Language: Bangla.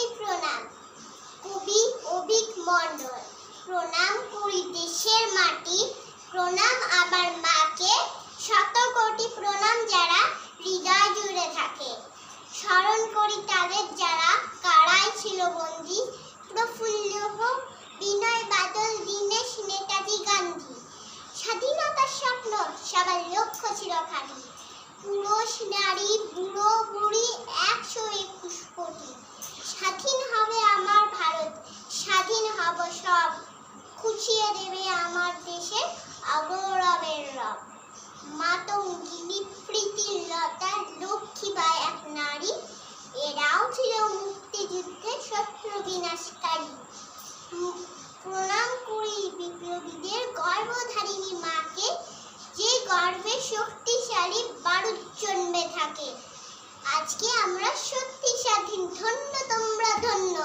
কোটি প্রণাম। কবি অভিক মণ্ডল প্রণাম করি দেশের মাটি, প্রণাম আমার মাকে। শত কোটি প্রণাম যারা হৃদয় জুড়ে থাকে। স্মরণ করি তাদের যারা কারায় ছিল বন্দী। প্রফুল্ল বিনয় বাদল, দীনেশ, নেতাজি, গান্ধী। স্বাধীনতার স্বপ্ন সবার লক্ষ্য ছিল খালি। পুরুষ, নারী বিপ্লবীদের গর্ভধারিণী মাকে যে গর্ভে শক্তিশালী বারুদ জন্মে থাকে। আজকে আমরা সত্যি স্বাধীন, ধন্য তোমরা ধন্য।